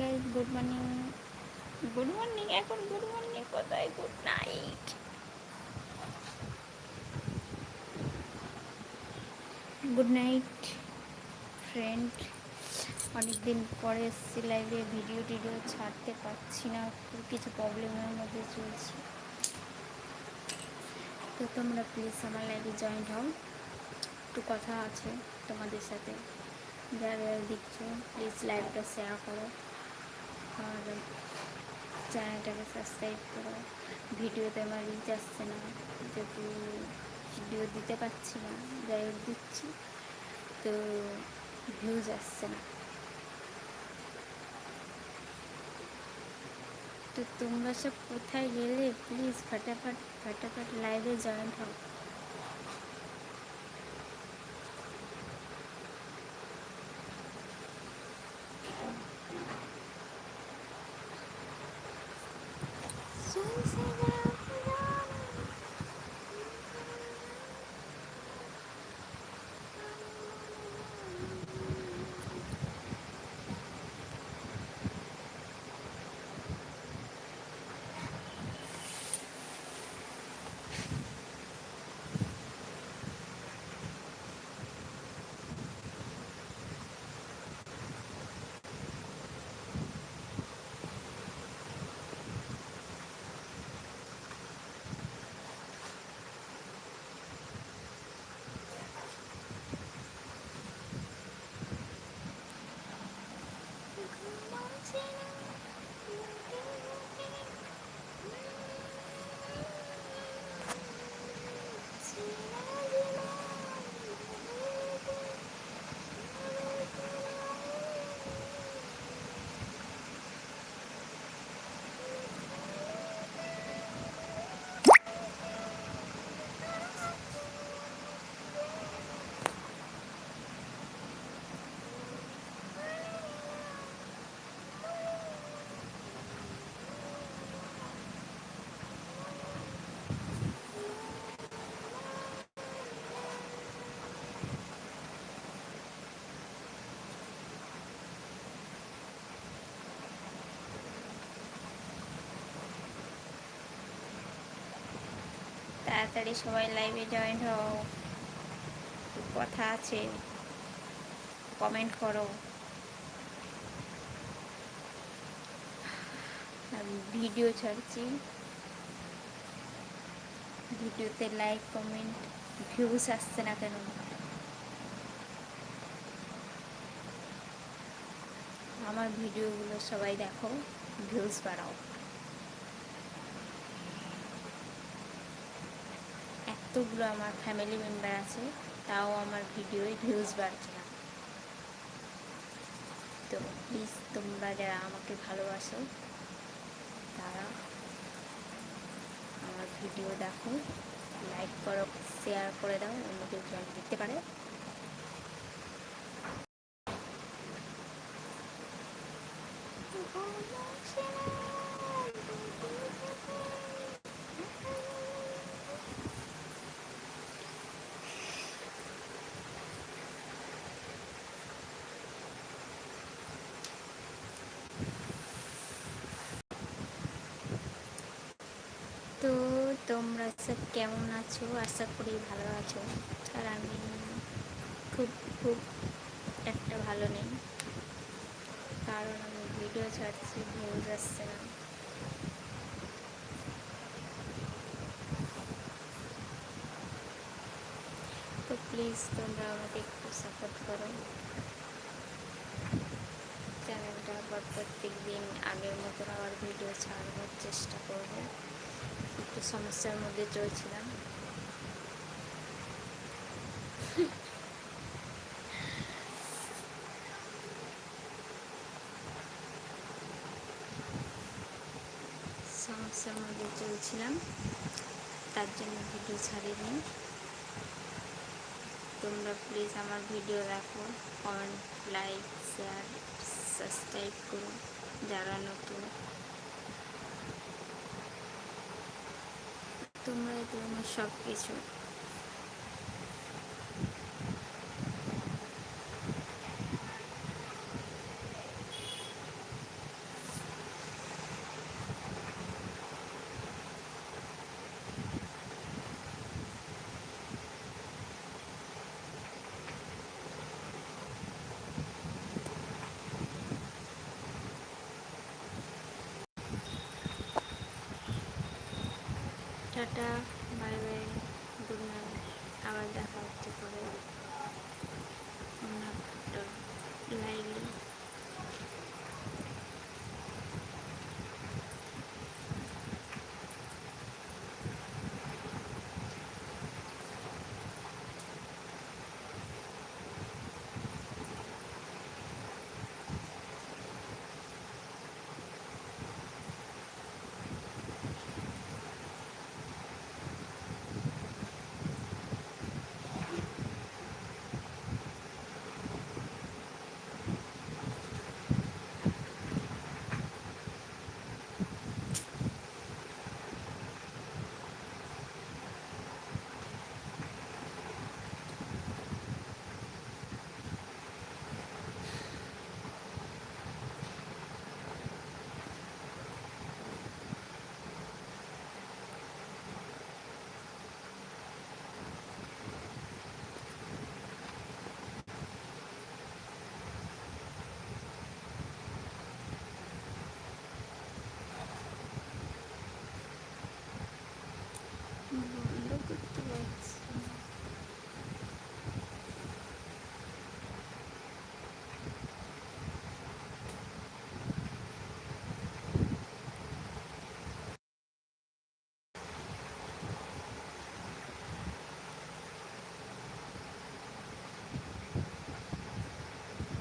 Guys good morning good morning এখন good morning কোথায়? Good night good night friend অনেকদিন পরে এসেছি লাইভে ভিডিও টিডিও ছাড়তে পারছি না কিছু প্রবলেমের মধ্যে চলছি। তো তোমরা প্লিজ আমার লাইভে জয়েন্ট হও। একটু কথা আছে তোমাদের সাথে। যারা দেখছ প্লিজ লাইভটা শেয়ার করো। আর চ্যানেলটাকে সাবস্ক্রাইব করো। ভিডিওতে আমার রিচ আসছে না। যেহেতু ভিডিও দিতে পারছি না যাই হোক দিচ্ছি, তো ভিউজ আসছে না। তো তোমরা সব কোথায় গেলে প্লিজ ফাটাফাট ফাটাফাট লাইভে জয়েন্ট হও। so তাড়াতাড়ি সবাই লাইভে জয়েন হও। কথা আছে। কমেন্ট করো। আমি ভিডিও ছাড়ছি। ভিডিওতে লাইক কমেন্ট ভিউজ আসছে না কেন? আমার ভিডিওগুলো সবাই দেখো ভিউজ বাড়াও। এতগুলো আমার ফ্যামিলি মেম্বার আছে, তাও আমার ভিডিওয় ভিউজ বাড়ছে না। তো প্লিজ তোমরা যারা আমাকে ভালোবাসো, তারা আমার ভিডিও দেখো লাইক করো শেয়ার করে দাও অন্যকে কেউ দিতে পারে তো তোমরা সব কেমন আছো? আশা করি ভালো আছো। আর আমি খুব খুব একটা ভালো নেই। কারণ আমি ভিডিও ছাড়ছি ভিউজ আসছে না। তো প্লিজ তোমরা আমাকে একটু সাপোর্ট করো। চ্যানেলটা আবার প্রত্যেক দিন আগের মতো আবার ভিডিও ছাড়বার চেষ্টা করব। একটু সমস্যার মধ্যে চলছিলাম। সমস্যার মধ্যে চলছিলাম, তার জন্য ভিডিও ছাড়িনি। তোমরা প্লিজ আমার ভিডিও দেখো কমেন্ট লাইক শেয়ার সাবস্ক্রাইব করো, যারা নতুন। তোমরাই তো আমার সব কিছু tata bye bye good night. আবার দেখা হচ্ছে পরে। লাইভে